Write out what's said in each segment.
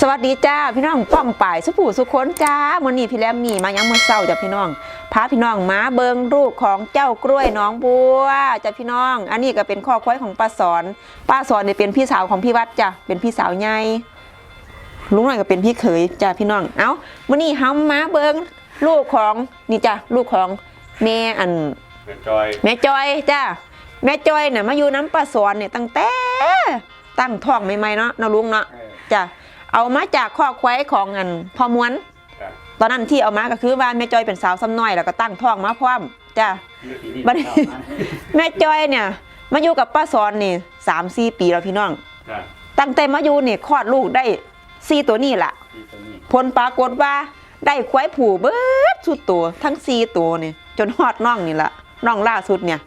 สวัสดีจ้าพี่น้องป้องป่ายสุผู้สุคนจ้ามื้อนี้พี่แรมมีมายังมื้อเช้าจ้ะพี่น้องพาพี่น้องมาเบิงลูกของเจ้ากล้วยน้องบัวจ้ะพี่น้อง อันนี้ก็เป็นข้อควายของป้าสอนป้าสอนเนี่ยเป็นพี่สาวของพี่วัดจ้ะเป็นพี่สาวใหญ่ลุงหน่อยก็เป็นพี่เขยจ้ะพี่น้องเอ้ามื้อนี้เฮามาเบิงลูกของนี่จ้ะลูกของแม่อันแม่จอยแม่จอยจ้าแม่จอยเนี่ยมาอยู่น้ำปลาสอนเนี่ยตั้งแต่ตั้งท้องใหม่ๆเนาะนาลุงเนาะจ้ะ เอามาจากข้อควายของอันพ่อม้วนครับตอนนั้นที่เอามาก็คือว่าแม่จอยเป็นสาวซ้ำน้อยแล้วก็ตั้งท้องมาพร้อมจ้ะบัดนี้แม่จอยเนี่ย มาอยู่กับป้าสอนนี่สามสี่ปีแล้วพี่น้องครับตั้งแต่มาอยู่นี่คลอดลูกได้สี่ตัวนี่แหละที่ตรงนี้ผลปรากฏว่าได้ควายผูเบิดสุดตัวทั้งสี่ตัวนี่จนฮอดน้องนี่ละน้องล่าสุดเนี่ย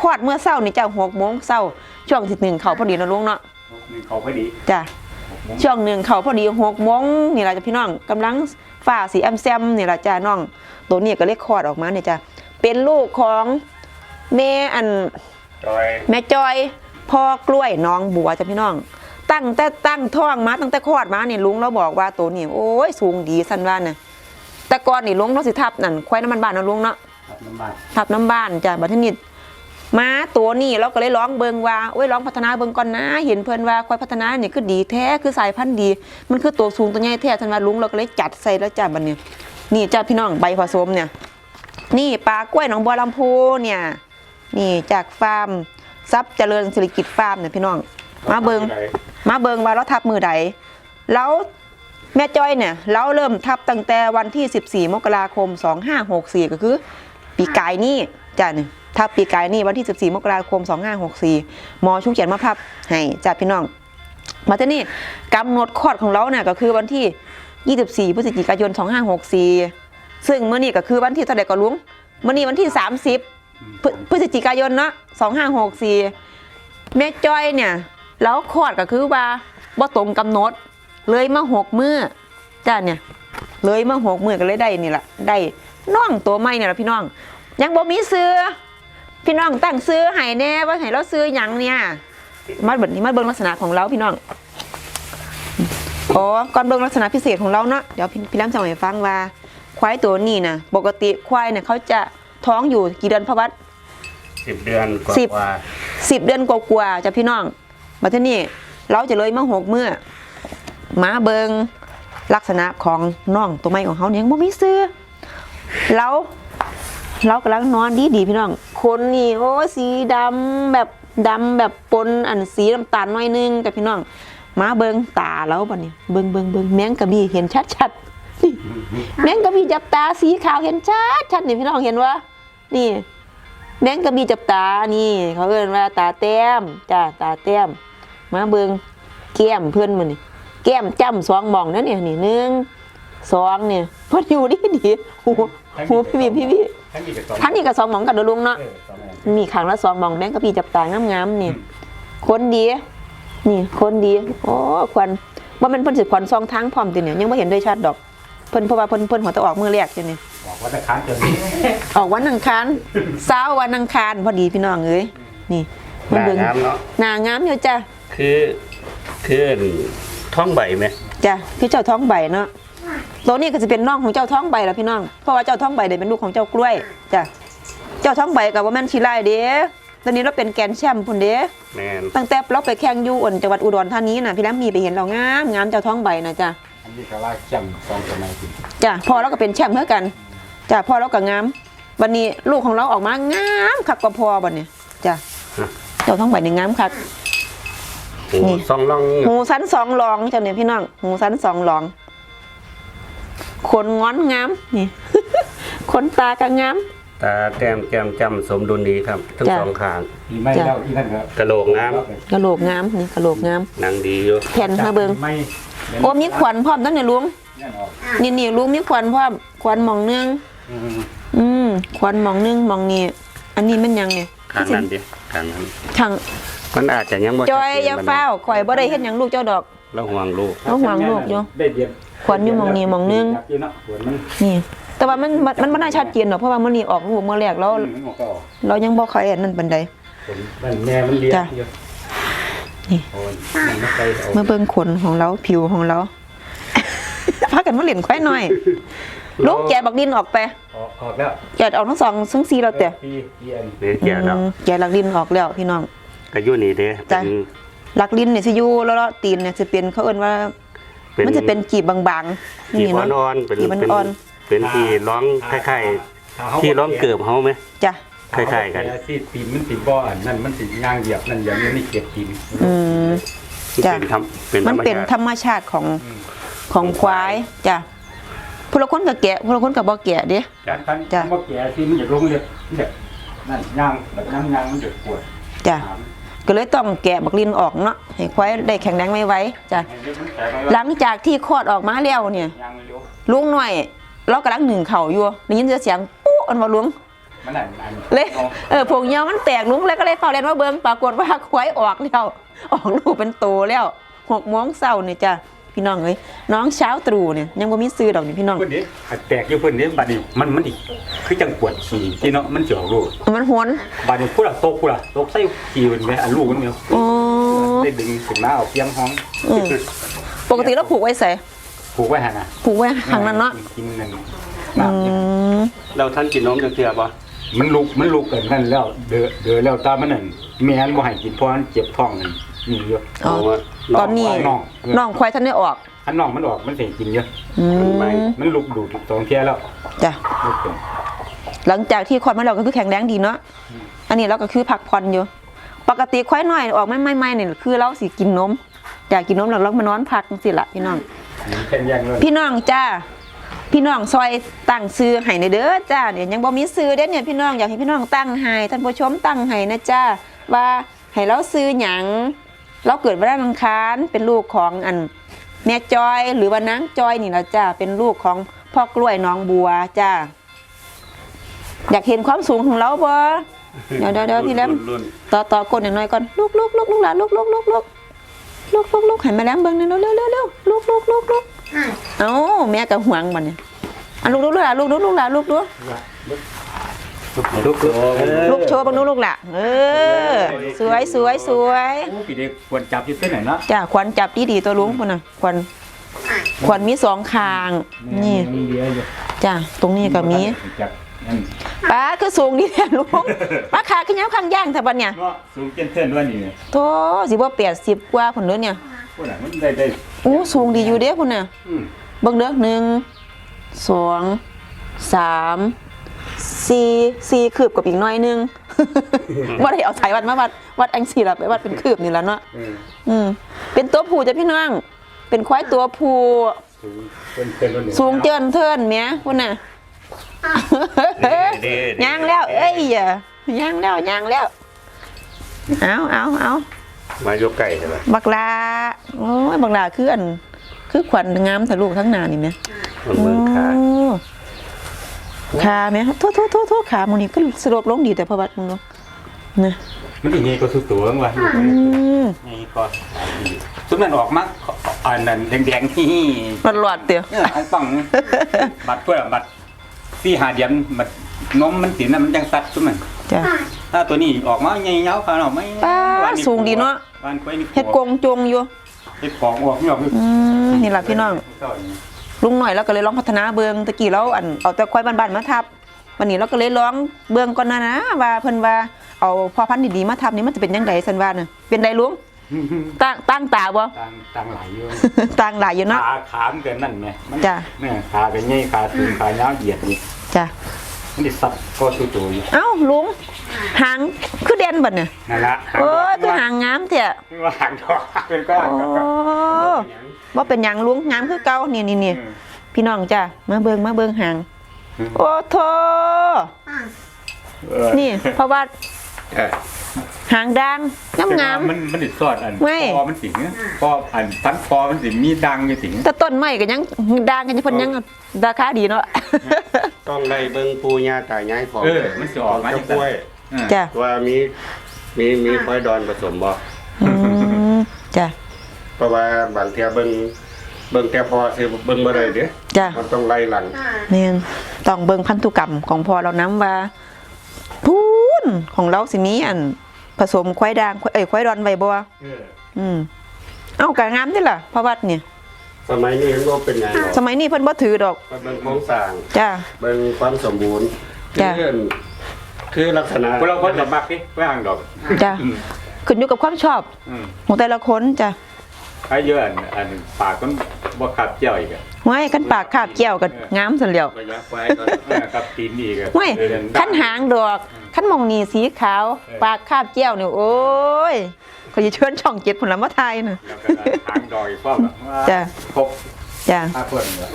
คลอดเมื่อเช้านี่เจ้าหกโมงเช้าช่วงที่หนึ่งเขาพอดีนะลุงเนาะมีเขาพอดีจ้ะ ช่วงหนึ่งเขาพอดีหกโมงนี่ละจ้ะพี่น้องกำลังฝ่าสีแอมแซมนี่ละจ้าน้อง ตัวนี้ก็เลยคลอดออกมาเนี่ยจ้ะเป็นลูกของแม่อันจอยแม่จอยพ่อกล้วยน้องบัวจ้ะพี่น้อง ตั้งแต่ตั้งท้องมาตั้งแต่คลอดมาเนี่ยลุงเราบอกว่าตัวนี้โอ้ยสูงดีสันว่าน่ะแต่ก่อนนี่ลุงเราสิทับนั่นควายน้ำมันบ้านเนาะลุงเนาะครับน้ำมันทับน้ำบ้านจ้ะบัดนี้ มาตัวนี้เราก็เลยร้องเบิงว่าโอ้ยร้องพัฒนาเบิงก่อนนะ เห็นเพิ่นว่าควายพัฒนาเนี่ยคือดีแท้คือสายพันธุ์ดี มันคือตัวสูงตัวใหญ่แท้สันว่าลุงเราก็เลยจัดใส่แล้วจ้ะบัดนี้นี่จ้ะพี่น้องใบผสมเนี่ย นี่ปลากล้วยหนองบัวลำพูเนี่ย นี่จากฟาร์มทรัพย์เจริญสิริกิจฟาร์มเนี่ยพี่น้อง มาเบิงมาเบิงว่าเราทับมือใดแล้วแม่จ้อยเนี่ยเราเริ่มทับตั้งแต่วันที่ 14 มกราคม 2564 ก็คือ ปีกายนี่จ้ะเนี่ย ทับปีกายนี่วันที่ 14 มกราคม 2564หมอชุกเขียนมาพับให้จ้ะพี่น้อง มาที่นี่กำหนดคลอดของเราเนี่ยก็คือวันที่ 24 พฤศจิกายน 2564 ซึ่งเมื่อนี้ก็คือวันที่เท่าไหร่ก็ลุงเมื่อนี้วันที่ 30พฤพฤศจิกายนเนาะ 2564 แม่จ้อยเนี่ยแล้วคลอดก็คือว่าบ่ตรงกำหนดเลยมาหกมือจ้าเนี่ยเลยมาหกมือก็เลยได้นี่แหละได้น้องตัวใหม่เนี่ยละพี่น้อง ยังบ่มีซื้อ พี่น้องตั้งซื้อให้แน่ว่าให้เราซื้อหยังเนี่ยมาเบิ่งนี่มาเบิ่งลักษณะของเราพี่น้องอ๋อก่อนเบิ่งลักษณะพิเศษของเราเนาะเดี๋ยวพี่พี่ล้ำจะให้ฟังว่า ควายตัวนี้นะปกติควายเนี่ยเขาจะท้องอยู่กี่เดือนพระวัดสิบเดือนกว่าสิบกว่าสิบเดือนกว่าๆจ้ะพี่น้องมาที่นี่เราจะเลยมาหกเมื่อมาเบิงลักษณะของน้องตัวใหม่ของเขาเนี่ยยังบ่มีซื้อเราเรากำลังนอนดีดีๆพี่น้อง คนนี่โอ้สีดำแบบดำแบบปนอันสีน้ำตาลหน่อยนึงแต่พี่น้อง มาเบิงตาแล้วบัดนี้เบิงเบิงเบิงแมงกะบี้เห็นชัดชัดๆนี่แมงกะบี้จับตาสีขาวเห็นชัดชัดๆนี่พี่น้องเห็นวะนี่แมงกะบี้จับตานี่ เขาเอิ้นว่าตาแต้มจ้าตาแต้ม มาเบิงแก้มเพื่อนมันนี่แก้มจ้ำสองหมองนั่นเนี่ยนี่หนึ่งสองเนี่ยเพออยู่ดีดีหูหูพี่พี่พี่พี่ ท่านมีแต่สองท่านนี่กับสองหมองกันเดอลุงเนาะเออสองอันมีขังละสองหมองแมงกะบี้จับตางามๆนี่คนดี นี่คนดี โอ้ควันว่ามันเพิ่นสิควันซองทางพร้อมติเนี่ยยังไม่เห็นได้ชัดดอกเพิ่นเพราะว่าเพิ่นเพิ่นหัวตะออกมือแรกจ้ะนี่บอกว่าจะค้างจนนี้ออกวันอังคารเช้าวันอังคารพอดีพี่น้องเอ้ยนี่หน้าเบิ่งงามเนาะหนางามอยู่จ้ะคือคือท้องใบไหมจ้ะพี่เจ้าท้องใบเนาะ ตัวนี้ก็จะเป็นน้องของเจ้าท้องใบแล้วพี่น้อง เพราะว่าเจ้าท้องใบเนี่ยเป็นลูกของเจ้ากล้วยจ้ะ เจ้าท้องใบกับว่าแม่นชีไล่เด้ตอนนี้เราเป็นแกรนด์แชมป์พุ่นเด้แมนตั้งแต่เราไปแข่งอยูอ่นจังหวัดอุดรธานีน่ะพี่แล้มีไปเห็นเรางามงามเจ้าท้องใบนะจ้ะอันนี้ก็ลากจำสองตัวในสิจ้ะพ่อเราก็เป็นแชมป์เท่ากันจ้ะพ่อเราก็งามวันนี้ลูกของเราออกมางามคักกว่าพ่อบัดเนี่ยจ้ะเจ้าท้องใบเนี่ยงามคักโอ้นี่สองล่องหูสันสองรองเจ้าเนี่ยพี่น้องหูสันสองรอง ขนงอนงามนี่ขนตากะงาม ตาแก้มแก้มจำสมดุลดีครับ ทั้งจ้ะ สองข้างอีไม่แล้วอีนั่นก็กระโหลกงามกะโหลกงามนี่กะโหลกงามหนังดีอยู่แผ่นมาเบิงไม่โอ้มีขวัญพร้อมตั้งเนี่ยลุงนั่นออกนี่นี่ลุงมีขวัญพร้อมขวัญหมองหนึงอืมอืมขวัญหมองหนึงหมองนี่อันนี้มันยังเนี่ยข้างนั้นดิข้างนั้นทางมันอาจจะยังบ่จอยอย่าเฝ้าวข่อยบ่ได้เฮ็ดหยังลูกเจ้าดอก แล้วห่วงลูก เอาห่วงลูกอยู่ ได้เดียน ขวัญอยู่หม้องนี้หม้องนึงจับอยู่เนาะขวัญมันนี่ แต่ว่ามันมันมันบ่น่าชัดเจนหรอกเพราะว่ามื้อนี้ออกลูกมื้อแรกแล้วอืมมันออกก็ออกเรายังบ่ค่อยอันนั้นปานใดขนมันแม่มันเลี้ยงจ้ะเยอะนี่ โอ้ยมันไม่ไปเอามาเบิ่งขนของเราผิวของเราากันมาเล่นควายน้อยลุงแกะบักดินออกไปออกออกแล้วแกะออกทั้งสองทั้งสี่แล้วแต่ปีปีอันเดี๋ยวแก่แล้วอืมแกะหลักดินออกแล้วพี่น้อง ก็อยู่นี่เด้จ้ะ เป็นหลักดินเนี่ยสิอยู่แล้วๆตีนเนี่ยจะเป็นเขาเอิ้นว่า มันจะเป็นกีบบางๆกีบเนาะ อ่อนๆเป็นกีบเป็นอ่อน เป็นที่ร้องคล้ายๆที่ร้องเกือบเฮาไหมๆจ้ะคล้ายๆกัน แต่ที่ตีนมันสิบ่อันนั่นมันสิย่างเหยียบนั่นอย่างนี้นี่เก็บตีนอืมจ้ะ เป็นธรรมเป็นธมัรนรมเป็นชาติธรรมชาติของของควายจ้ะผู้ละคนก็แกะผู้ละคนก็บ่แกะเด้ จ้ะ คันจ้ะบ่แก่ที่มันจะลงเล็บเนี่ยนั่นย่างแบบย่างย่างมันจะปวดจ้ะ ก็เลยต้องแกะบักลินออกเนาะให้ควายได้แข็งแรงไว้ไว้จ้ะให้เล็บมันแตกหลังจากที่คลอดออกมาแล้วเนี่ยย่างเร็วลุงหน่อยเรากำลังหนึ่งเข่าอยู่ได้ยินเสียงปุ๊อันว่าลุงมันนั่นอันเลยเออผงเหี่ยวมันแตกลุงเลยก็เลยเฝ้าเล่นว่าเบิ่งปรากฏว่าควายออกแล้วออกลูกเป็นโตแล้วหกโมงเช้าเนี่ยจ้ะ พี่น้องเอ้ยน้องเช้าตรู่เนี่ยยังบ่มีซื้อดอกนี่พี่น้องเพิ่นนี่แตกอยู่เพิ่นนี่บัดนี้มันมันอีกคือจังปวดฉี่ที่เนาะมันสิออกลูกมันหวนบัดนี้พูดละตกพูดละตกใส่ฉี่มันแม่อันลูกมันแม่อ๋อได้ดึงขึ้นมาเอาเพียงห้องอืมปกติเราผูกไว้ใส่ผูกไว้หั่นน่ะผูกไว้ข้างนั้นเนาะกินนั่นอืน้ำเนี่ยมเราท่านกินนมจังเทื่อบ่มันลุกมันลุกกันนั่นแล้วเดือเดือแล้วตามันนั่นแม่นบ่ให้กินเพราะมันเจ็บท้องนั่นนี่เยอะอ๋อเพราะว่า ตอนนี้น้องน้องควายท่านได้ออกคันน้องมันออกมันสิกินเยอะอืมมันลุกดูดสองเที่ยแล้วจ้ะลุกขึ้นหลังจากที่คลอดมาเราก็คือแข็งแรงดีเนาะอันนี้เราก็คือพักผ่อนอยู่ ปกติควายน้อยออกไม่ไม่ไม่เนี่ยคือเราสิกินนมอยากกินนมแล้วเรามานอนพักสิละพี่น้องแค่ยังเลยพี่น้องจ้าพี่น้องซอยตั้งซื้อให้ในอยเด้อจ้าเนี่ยยังบ่มีซื้อเด้อเนี่ยพี่น้องอยากให้พี่น้องตั้งให้ท่านผู้ชมตั้งให้นะจ้าว่าให้เราซื้อหยัง เราเกิดวันอังคารเป็นลูกของอันแม่จอยหรือว่านางจอยนี่ละจ้าเป็นลูกของพ่อกล้วยน้องบัวจ้าอยากเห็นความสูงของเราบ่เดี๋ยวเดี๋ยวเดี๋ยวพี่แหลมรุ่นต่อต่อก้นหน่อยๆก่อนลุกลุกลุกลุกหลานลุกลุกลุกลุกลุกลุกลุกให้แม่แหลมเบิ่งหน่อยเร็วเร็วเร็วลุกลุกลุกลุกเอ้าแม่กับหวงมันเนี่ยอะลุกลุกลุกหลานลุกลุกลุกหลานลุกดูลุก ลุกลุกลุกโชว์บังดูลุกหละเออ สวยสวยสวยโอ้พี่เด็กควรจับอยู่เส้นไหนเนาะจ้าควันจับดีดีๆตัวลุงพุ่นน่ะควันควันมีสองข้าง นี่มีเดียวอยู่จ้าตรงนี้ก็มีจับนั่นป้าคือสูงดีแท้ลุงป้าขาขึ้นย้ำข้างย่างแต่บัดเนี่ยเนาะสูงเกินเส้นด้วยนี่โธ่สิบ่แปดสิบกว่าพุ่นเด้อเนี่ยพวกนั้นมันได้ได้โอ้สูงดีอยู่เด้พุ่นน่ะอืมเบิ่งเด้อหนึ่งสองสาม สี่สี่คืบกับอีกหน้อยหนึงว่าได้เอาสายวัดมาวัดวัดอังสีละไปวัดเป็นคืบนี่แล้วเนาะอืมอืมเป็นตัวผู้จ้ะพี่น้อง เป็นควายตัวผู้สูงเกินเส้นด้วยนี่สูงเจินเทินเมียพุ่นน่ะย่างแล้ว เอ้ยอย่าย่างแล้วย่างแล้ว เอาเอาเอามายกไก่ใช่ไหมบักลาโอ้ยบักลาคืออัน คือขวัญงามทะลุทั้งหนานี่ไหมมันเมืองขาโขาไหมโทษโทษโทษโทษขามันนี่ก็สลบลงดีแต่พอบัดมึงเนาะนะมันอีกไงก็สุดตัวมั้งวะลูกอืมันมนี่ก็ซุปนั้นออกมาอันนั้นแดงๆที่มันหลอดเตียวเนี่ยอันปังบัดเพื่อบัดสี่หาเดียนบัดนมมันติดน่ะมันจังสัดซุปมันจ้ะถ้าตัวนี้ออกมาใหญ่ยาวขนาดไม่ป๊าสูงดีเนาะบ้านกล้วยนี่เฮ็ดกงจงอยู่เฮ็ดกองออกนี่ออกอืมนี่ล่ะพี่น้อง ลุงหน่อยแล้วก็เลยลองพัฒนาเบิงตะกี้เราอันเอาแต่ควายบ้านๆมาทับวันนี้เราก็เลยลองเบิงก่อนนะนะว่าเพิ่นว่าเอาพ่อพันธุ์ดีๆมาทับนี่มันจะเป็นยังไงสันว่าน่ะเป็นไดลุงตั้งตั้งตาบ่ต่างต่างหลายอยู่ต่างหลายอยู่เนาะขาขามนเกินนั่นไหมมันจ้ะเนี่ยขาเป็นใหญ่ขาสูงขายาวเหยียดนี่จ้ะมันสิสัดก็สุดตัวอยู่เอ้าลุงหางคือเด่นบัดเนี่ยนั่นละโอ้ยคือหางงามเถอะคือว่าหางดอกเป็นก้อนโอ้ บ่เป็นหยังลุงงามคือเก่านี่นี่นี่พี่น้องจ้ะมาเบิงมาเบิงหางโอ้โธ่นี่เพราะว่าเออหางดังงามงามมันมันติดสอดอันไม่คอมันสิงคออันทั้งคอมันสิมีดังอยู่สิงแต่ต้นไม้ก็ยังดังกันอยู่เพิ่นยังราคาดีเนาะต้องไล่เบิ่งปูญาตายายของเออมันสิออกมาเจ้าจังกล้วยจ้ะว่ามีมีมีควายดอนผสมบ่อืมจ้ะ เพราะว่าบางเทียเบิ่งเบิ่งแต่พอสิเบิ่งบ่ได้เด้จ้ะ มันต้องไล่หลังเนี่ยต้องเบิ่งพันธุกรรมของพ่อเรานํว่าพูนของเราสิมีอัน ผสมควายด่างควายเอ้ยควายดอนไว้บ่เอออืมเอ้าก็งามนี่ล่ะพ่อวัดเนี่ย สมัยนี้มันบ่เป็นไงหรอกสมัยนี้เพิ่นบ่ถือดอก มันเป็นโครงสร้าง จ้าเป็นความสมบูรณ์จ้ะ คือคือลักษณะพวกเราคนลำบากดิไม่ห่างดอก จ้าขึ้นอยู่กับความชอบอืม ของแต่ละคนจ้ะ ถ้าเยอะอันอันปากมันบ่ขับเจียวอีกอะไว้คันปากคาบเกี่ยวก็งามซั่นแล้วระยะไว้ก็เออกับตีนอีกอะไว้เออคันหางดอกคันมองนี่สีขาว ปากคาบเกี่ยวนี่โอ้ยเขาจะเชิญช่องเจ็ดผลละมาทายน่ะแล้วก็หางดอกอีกพวกอะว่าจ้ะครบจ้าห้าคนเหรอ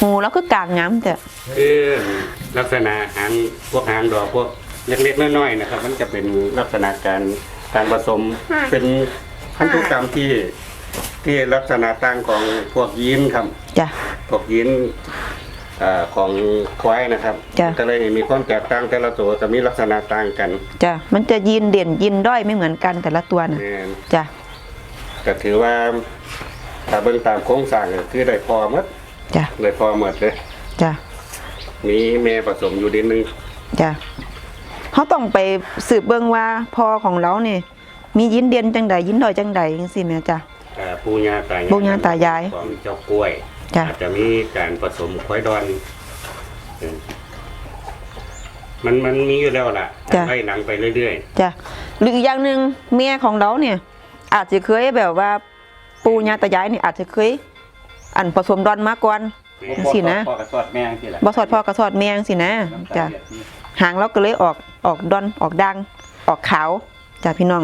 หูแล้วก็กลางงามจ้ะคือลักษณะหางพวกหางดอกพวกเล็กๆน้อยๆนะครับ มันจะเป็นลักษณะการการผสมเป็นพันธุกรรมที่ ที่ลักษณะต่างของพวกยีนครับ จ้ะ พวกยีนเอ่อของควายนะครับจ้ะ ก็เลยมีความแตกต่างแต่ละตัวจะมีลักษณะต่างกันจ้ะ มันจะยินเด่นยินด้อยไม่เหมือนกันแต่ละตัวน่ะ แม่นจ้ะ ก็ถือว่าถ้าเบิ่งตามโครงสร้างก็คือได้พอหมดจ้ะ ได้พอหมดเลย จ้ะ มีแม่ผสมอยู่ดินหนึงจ้ะเขาต้องไปสืบเบิ่งว่าพอของเราเนี่ยมียินเด่นจังใดยินด้อยจังใดจังซี่แม่จ้ะอ่า ปู่ย่าตายายปู่ย่าตายายของเจ้ากล้วยจ้ะ อาจจะมีการผสมควายดอนเออมันมันมีอยู่แล้วล่ะจ้ะให้หนังไปเรื่อยจ้ะหรืออีกอย่างหนึ่งเมียของเราเนี่ย อาจจะเคยแบบว่าปู่ย่าตายายนี่อาจจะเคย อันผสมดอนมาก่อน จังซี่นะ พ่อกระสอดแม่จังซี่แหละบ่สอดพ่อกระสอดแมงสินะน้ำตาจ้ะเลือดนี่หางเราก็เลยออกออกดอนออกดัง ออกขาวจ้ะพี่น้อง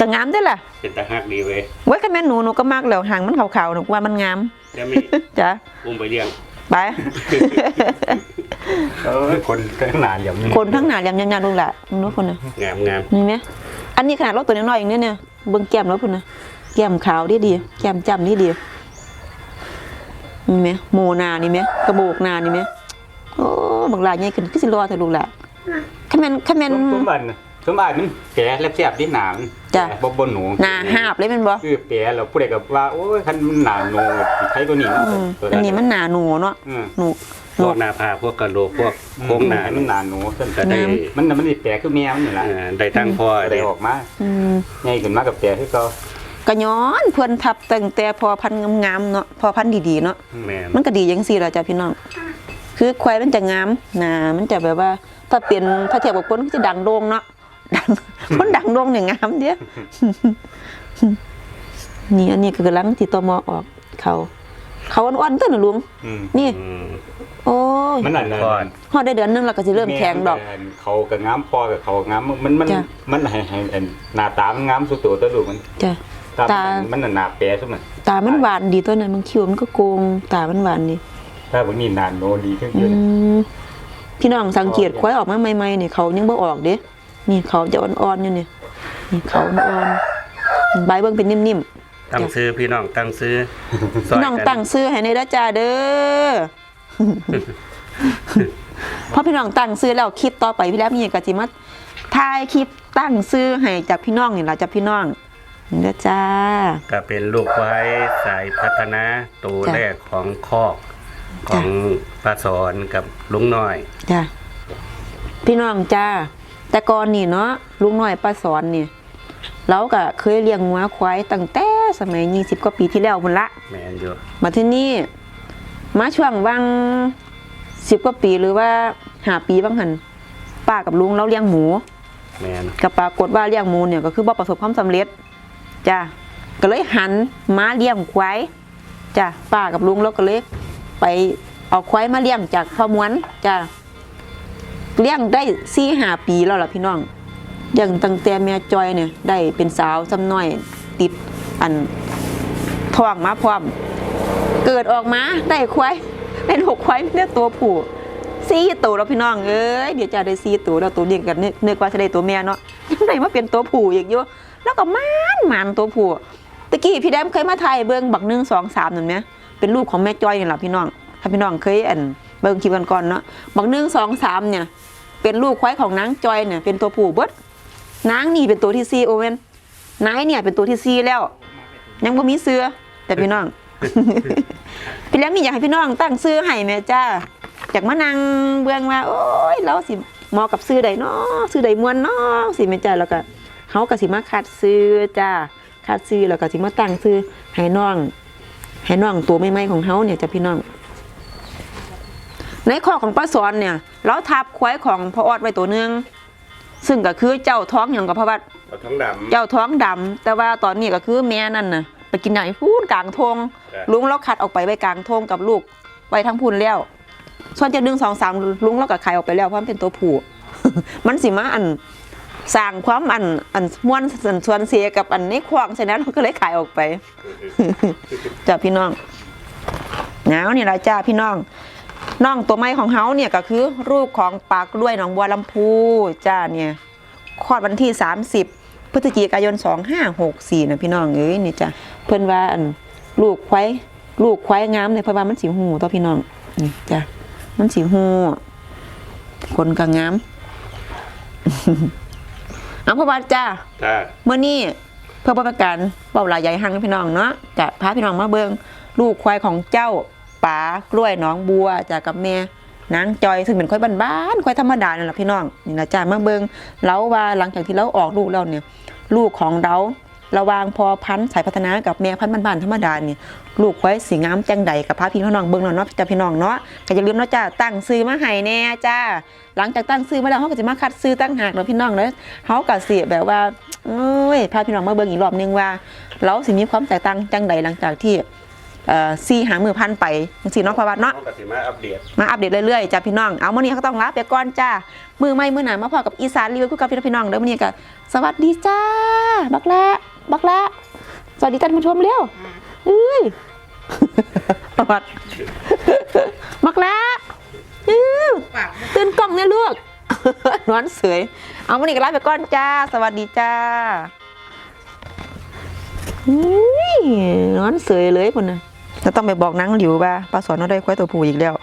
ก็งามได้อล่ะๆเป็นตาฮักดีเว้ยไว้คันแม่นหนูหนูก็มักแล้วหางมันขาวๆหนูว่ามันงามจะมีจ้ะอุ้มไปเลี้ยงไปเออคนข้างหน้าอย่างนี้คนทั้งหนาแหลมยำๆดูล่ะมึงรู้คนน่ะงามงามนี่ไหมอันนี้ขนาดเราตัวน้อยๆอย่างนี้เนี่ยเบิ่งแก้มแล้วพุ่นนะแก้มขาวดีดีๆแก้มจำดีดีนี่ไหมโมนานี่ไหมกระโบกนานี่ไหมโอ้บางรายใหญ่ขึ้นคือสิรอเถอะลูกล่ะคันแม่นคันแม่น สมบัติสมบัติมันแก่แล้วแซ่บดิหนามจ้ะ บ่บ่หนูหนาหาบเลยแม่นบ่คือแก่แล้วผู้ใดก็ว่าโอ้ยคันมันหนาหนูใช้ตัวนี้อืมตัวอันนี้มันหนาหนูเนาะอืมหนูหพนูวกหน้าผากพวกกระโหลกพวกโค้งหน้ามันหนาหนูซั่นก็ได้งามมันน่ะมันสิแปลคือแม่มันนี่ล่ะอ่าได้ตั้งพ่อได้ได้ออกมาอืมใหญ่ขึ้นมากับแปลคือเก่าก็ย้อนเพิ่นทับตั้งแต่พอพันธุ์งามๆเนาะพอพันธุ์ดีๆเนาะ แม่นมันก็ดีจังซี่ล่ะจ้ะพี่น้อง คือควายมันจะงามหนามันจะแบบว่า ถ้าเปลี่ยนถ้าเทียบกับคนก็จะดังโด่งเนาะ ดังคนดังโด่งเนี่ยงามเด้อนี่อันนี้ก็กำลังติดต่อมอออก เขาเขาอ่อนๆเต้นน่ะลุงอืมนี่อืมโอ้ยมันนั่นน่ะก่อนฮอดได้เดือนหนึงแล้วก็สิเริ่มแข็งดอกแม่มันเขาก็งามพอกับเขางามมันมันจ้ะมันให้ให้ให้หน้าตามันงามสุดตัวตัวลูกมันจ้ะตาตามันมันน่ะหน้าแปรซุมันตา มันหวานดีตัวนั้นมันคิ้วมันก็โกง ตา มันหวานดีถ้าบางนี่นานโนดีขึ้นอืเยอะเลยมพี่น้องสังเกตควายออกมาใหม่ๆเนี่ยเขายังบ่ออกเด้ นี่เขาจะอ่อนๆอยู่นี่นี่เขาอ่อนๆใบเบิ่งเป็นนิ่มๆตั้งซื้อพี่น้องตั้งซื้อซยพี่น้องกัตั้งซื้อให้ในด้จ้าเด้อเพราะพี่น้องตั้งซื้อแล้วคลิปต่อไปพี่แล้วมีก็สิมาถ่ายคลิปตั้งซื้อให้จากพี่น้องนี่ล่ะจากพี่น้องนี่เด้อจ้าก็เป็นลูกควายสายพัฒนาตัวจ้ะแรกของคอกของป้าสอนกับลุงน้อยจ้าพี่น้องจ้า แต่ก่อนนี่เนาะลุงน้อยป้าสอนนี่เราก็เคยเลี้ยงงัวควายตั้งแต่สมัย20กว่าปีที่แล้วพุ่นละ แมนอยู่มาที่นี่มาช่วงวังสิบกว่าปีหรือว่าหาปีบางหันป้ากับลุงเราเลี้ยงหมูแมนกับปรากฏว่าเลี้ยงหมูเนี่ยก็คือบ่ประสบความสำเร็จจ้ะก็เลยหันมาเลี้ยงควายจ้ะป้ากับลุงเราก็เลยไปเอาควายมาเลี้ยงจากพ่อมวนจ้ะ เลี้ยงได้สี่หาปีแล้วล่ะพี่น้องเลี้ยงตั้งแต่แม่จอยเนี่ยได้เป็นสาวจำน้อยติดอันท้องมาพร้อม เกิดออกมาได้ควายเป็นหกควายเนี่ยตัวผู้สี่ตัวแล้วพี่น้องเอ้ยเดี๋ยวจะได้สี่ตัวแล้วตัวเดียวกันเนึกนึกว่าจะได้ตัวแม่เนาะยังได้มาเป็นตัวผู้อีกอยู่แล้วก็มันมันตัวผู้ตะกี้พี่แดมเคยมาไทยเบิ้งบักหนึ่งสองสามนั่นไหมเป็นลูกของแม่จอยนี่แหละพี่น้องถ้าพี่น้องเคยอันเบิ้งคลิปกันก่อนเนาะบักหนึ่งสองสามเนี่ย เป็นลูกควายของนางจอยเนี่ยเป็นตัวผู้เบิดนางนี่เป็นตัวที่สี่โอเว่นนายเนี่ยเป็นตัวที่สี่แล้ว ยังบ่มีเสื้อแต่พี่น้อง พี่แหล้วมีอยากให้พี่น้องตั้งซื้อให้แม่จ้าจากมานั่งเบื้องว่าโอ้ยเราสิเหมาะกับซื้อใดเนาะซื้อใดมวนเนาะสิแม่จ้าแล้วก็เฮาก็สิมาคัดซื้อจ้าคัดซื้อแล้วก็สิมาตั้งซื้อให้น้องให้น้องตัวไม่ไหมของเฮาเนี่ยจ้ะพี่น้อง ในข้อของป้าสอนเนี่ยเราทับควายของพ่อออดไว้ตัวหนึงซึ่งก็คือเจ้าท้องอย่างกับพระวัดเอาท้องดำเจ้าท้องดำแต่ว่าตอนนี้ก็คือแม่นั่นน่ะไปกินอย่างพูนกลางทงครับลุงเราขัดออกไปไว้กลางทงกับลูกไว้ทั้งพูนแล้วส่วนจะดึงสองสามลุงเราก็ขายออกไปแล้วเพราะมันเป็นตัวผู้มันสิมาอันสร้างความอันอันม้วนสันส่วนเสียกับอันนี้ควางฉะนั้นเราก็เลยขายออกไปจ้าพี่น้องหนาวนี่ละจ้าพี่น้อง น้องตัวไม้ของเฮาเนี่ยก็คือรูปของปากกล้วยหนองบัวลำพูจ้าเนี่ยคลอดวันที่ 30 พฤศจิกายน 2564นะพี่น้องเอ้ยนี่จ้ะเพิ่นว่าอันลูกควายลูกควายงามเนี่ยเพิ่นว่ามันสีหูตัวพี่น้องนี่จ้ะมันสีหูคนก็งามเอาพ่อบ้านจ้าจ้าเมื่อนี้เพื่อประการเบาหลายใหญ่หังพี่น้องเนาะจะพาพี่น้องมาเบิงลูกควายของเจ้า ป๋ากล้วยน้องบัวจากกับแม่นางจอยซึ่งเป็นควายบ้านๆควายธรรมดาเนี่แหละพี่น้องนี่นะจ้ามาเบิงเล้าว่าหลังจากที่เราออกลูกแล้วเนี่ย ลูกของเราระวางพอพันสายพัฒนากับแม่พันธุ์บ้านๆธรรมดาเนี่ยลูกควายสีงามจังใดกับพาพี่น้องเบิงแล้วเนาะจ้าพี่น้องเนาะก็อย่าลืมเนาะจ้าตั้งซื้อมาให้แน่จ้าหลังจากตั้งซื้อมาแล้วเขาก็จะมาคัดซื้อตั้งหากเนาะพี่น้องเนาะเขาก็สิแบบว่าเอ้ยพาพี่น้องมาเบิ่งอีกรอบนึงว่า เราสิมีความแตกต่างจังใดหลังจากที่ เอ่อซี่หามือพันไปจังซี่เนาะพอวัดเนาะ เขาก็สิมาอัปเดต มาอัปเดตเรื่อยๆจ้าพี่น้อง เอามื้อนี้เขาต้องลาไปก่อนจ้า มือใหม่มือหนามาพอกับอีสานรีวิวคู่กับพี่พี่น้องเด้อมื้อนี้ก็สวัสดีจ้า บักละ บักละ สวัสดีท่านผู้ชมเร็วเอ้ยประวัติบักละอื้อตื่นกล้องเนี่ยลูกนอนเสย เอามื้อนี้ก็ลาไปก่อนจ้า สวัสดีจ้าอุ้ยนอนเสยเลยคนน่ะ จะต้องไปบอกนางหลิวว่าปลาสอนเราได้ควายตัวผู้อีกแล้ว